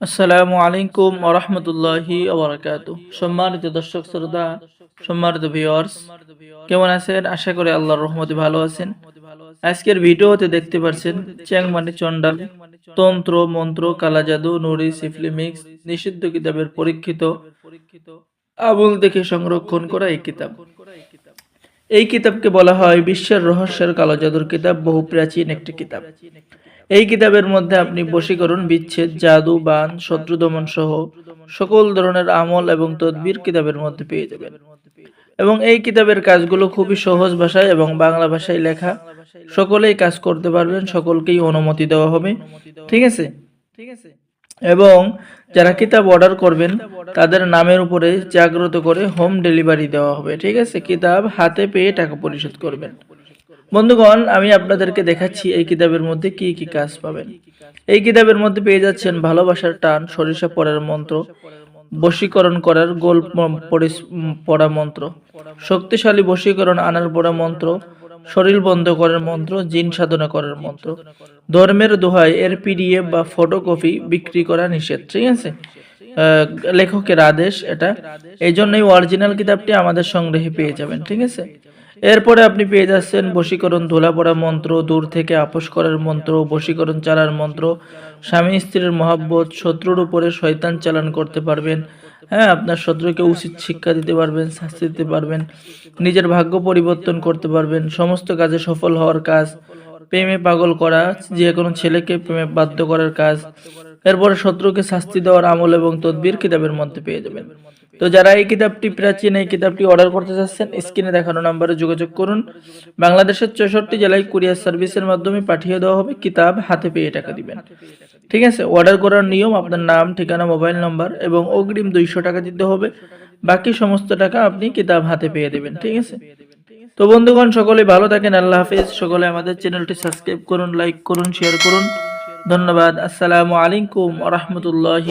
আসসালামু আলাইকুম ওরহমতুল্লাহি ওবরাকাতু সম্মানিত দর্শক, শ্রোতা, সম্মানিত ভিউয়ার্স কেমন আছেন? আশা করি আল্লাহর রহমতে ভালো আছেন। আজকের ভিডিওতে দেখতে পাচ্ছেন চ্যাংমানি চন্ডাল তন্ত্র, মন্ত্র, কালা জাদু, নুরি, সিফলি মিক্স, নিষিদ্ধ কিতাবের পরীক্ষিত আবুল দেখে সংরক্ষণ করা এই কিতাব। এই কিতাবকে বলা হয় বিশ্বের রহস্যের কালো জাদুর কিতাব বহু প্রাচীন একটি কিতাব। এই কিতাবের মধ্যে আপনি বশীকরণ, বিচ্ছেদ, জাদু, বান, শত্রু দমন সহ সকল ধরনের আমল এবং তদবির কিতাবের মধ্যে পেয়ে যাবেন। এবং এই কিতাবের কাজগুলো খুবই সহজ ভাষায় এবং বাংলা ভাষায় লেখা। সকলেই কাজ করতে পারবেন, সকলকেই অনুমতি দেওয়া হবে। ঠিক আছে ঠিক আছে? এবং যারা কিতাব অর্ডার করবেন, তাদের নামের উপরে জাগ্রত করে হোম ডেলিভারি দেওয়া হবে, ঠিক আছে? কিতাব হাতে পেয়ে টাকা পরিশোধ করবেন। বন্ধুগণ, আমি আপনাদেরকে দেখাচ্ছি এই কিতাবের মধ্যে কি কি কাজ পাবেন। এই কিতাবের মধ্যে পেয়ে যাচ্ছেন ভালোবাসার টান, সরিষা পড়ার মন্ত্র, বশীকরণ করার গোল পড়া মন্ত্র, শক্তিশালী বশীকরণ আনার পড়া মন্ত্র শরীর বন্ধ করার মন্ত্র, জিন সাধনা করার মন্ত্র। ধর্মের দোহাই এর পিডিএফ বা ফটোকপি বিক্রি করা নিষেধ, ঠিক আছে? লেখকের আদেশ এটা। এই জন্যই অরিজিনাল কিতাবটি আমাদের সংগ্রহে পেয়ে যাবেন, ঠিক আছে? এরপরে আপনি পেয়ে যাচ্ছেন বশীকরণ ধোলা পড়া মন্ত্র, দূর থেকে আপোষ করার মন্ত্র, বশীকরণ চালার মন্ত্র। স্বামী স্ত্রীর মহাব্বত, শত্রুর উপরে শয়তান চালান করতে পারবেন। হ্যাঁ আপনার শত্রুকে উচিত শিক্ষা দিতে পারবেন, শাস্তি দিতে পারবেন, নিজের ভাগ্য পরিবর্তন করতে পারবেন, সমস্ত কাজে সফল হওয়ার কাজ। প্রেমে পাগল করা, যে কোনো ছেলেকে প্রেমে বাধ্য করার কাজ। এরপরে শত্রুকে শাস্তি দেওয়ার আমল এবং তদবির কিতাবের মধ্যে পেয়ে যাবেন। তো যারা এই কিতাবটি প্রাচীন, এই কিতাবটি অর্ডার করতে চাচ্ছেন, স্ক্রিনে দেখানো নাম্বারে যোগাযোগ করুন। বাংলাদেশের চৌষট্টি জেলায় কুরিয়ার সার্ভিসের মাধ্যমে পাঠিয়ে দেওয়া হবে কিতাব, হাতে পেয়ে টাকা দিবেন। ঠিক আছে, অর্ডার করার নিয়ম, আপনার নাম, ঠিকানা, মোবাইল নাম্বার এবং অগ্রিম দুইশো টাকা দিতে হবে। বাকি সমস্ত টাকা আপনি কিতাব হাতে পেয়ে দেবেন, ঠিক আছে? তো বন্ধুগণ, সকলে ভালো থাকেন, আল্লাহ হাফিজ। সকলে আমাদের চ্যানেলটি সাবস্ক্রাইব করুন, লাইক করুন, শেয়ার করুন। ধন্যবাদ। আসসালামু আলাইকুম রহমতুল্লাহ